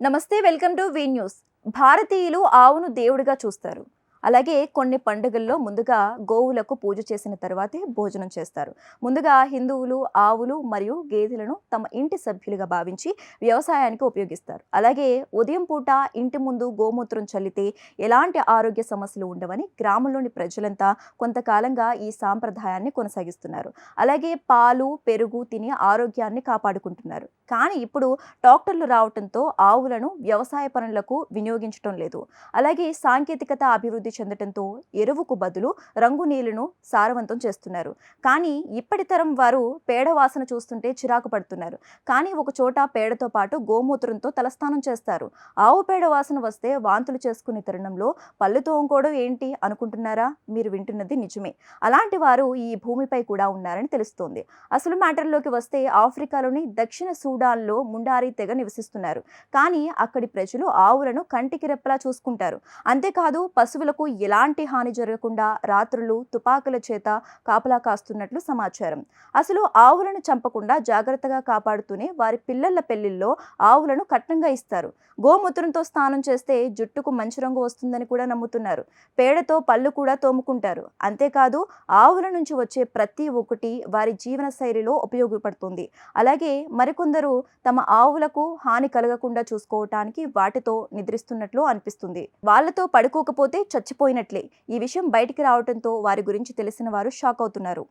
నమస్తే welcome to V news. భారతీయులు ఆవును దేవుడిగా చూస్తారు. అలాగే కొన్ని పండుగల్లో ముందుగా గోవులకు పూజ చేసిన తర్వాతే భోజనం చేస్తారు. ముందుగా హిందువులు ఆవులు మరియు గేదెలను తమ ఇంటి సభ్యులుగా భావించి వ్యవసాయానికి ఉపయోగిస్తారు. అలాగే ఉదయం పూట ఇంటి ముందు గోమూత్రం చల్లితే ఎలాంటి ఆరోగ్య సమస్యలు ఉండవని గ్రామంలోని ప్రజలంతా కొంతకాలంగా ఈ సాంప్రదాయాన్ని కొనసాగిస్తున్నారు. అలాగే పాలు పెరుగు తిని ఆరోగ్యాన్ని కాపాడుకుంటున్నారు. కానీ ఇప్పుడు డాక్టర్లు రావడంతో ఆవులను వ్యవసాయ పనులకు వినియోగించడం లేదు. అలాగే సాంకేతికత అభివృద్ధి చెందడంతో ఎరువుకు బదులు రంగు నీళ్ళను సారవంతం చేస్తున్నారు. కానీ ఇప్పటి తరం వారు పేడ వాసన చూస్తుంటే చిరాకు పడుతున్నారు. కానీ ఒక చోట పేడతో పాటు గోమూత్రంతో తలస్నానం చేస్తారు. ఆవు పేడ వాసన వస్తే వాంతులు చేసుకునే తరుణంలో పళ్ళు తోముకోవడం ఏంటి అనుకుంటున్నారా? మీరు వింటున్నది నిజమే. అలాంటి వారు ఈ భూమిపై కూడా ఉన్నారని తెలుస్తోంది. అసలు మ్యాటర్లోకి వస్తే ఆఫ్రికాలోని దక్షిణ సూడాన్లో ముండారీ తెగ నివసిస్తున్నారు. కానీ అక్కడి ప్రజలు ఆవులను కంటికి రెప్పలా చూసుకుంటారు. అంతేకాదు పశువులకు ఎలాంటి హాని జరగకుండా రాత్రులు తుపాకుల చేత కాపలా కాస్తున్నట్లు సమాచారం. అసలు ఆవులను చంపకుండా జాగ్రత్తగా కాపాడుతూనే వారి పిల్లల పెళ్ళిల్లో ఆవులను కట్నంగా ఇస్తారు. గోమూత్రంతో స్నానం చేస్తే జుట్టుకు మంచి రంగు వస్తుందని కూడా నమ్ముతున్నారు. పేడతో పళ్ళు కూడా తోముకుంటారు. అంతేకాదు ఆవుల నుంచి వచ్చే ప్రతి ఒక్కటి వారి జీవన శైలిలో ఉపయోగపడుతుంది. అలాగే మరికొందరు తమ ఆవులకు హాని కలగకుండా చూసుకోవటానికి వాటితో నిద్రిస్తున్నట్లు అనిపిస్తుంది. వాళ్ళతో పడుకోకపోతే చచ్చిపోయినట్లే ఈ విషయం బయటికి రావడంతో వారి గురించి తెలిసిన వారు షాక్ అవుతున్నారు.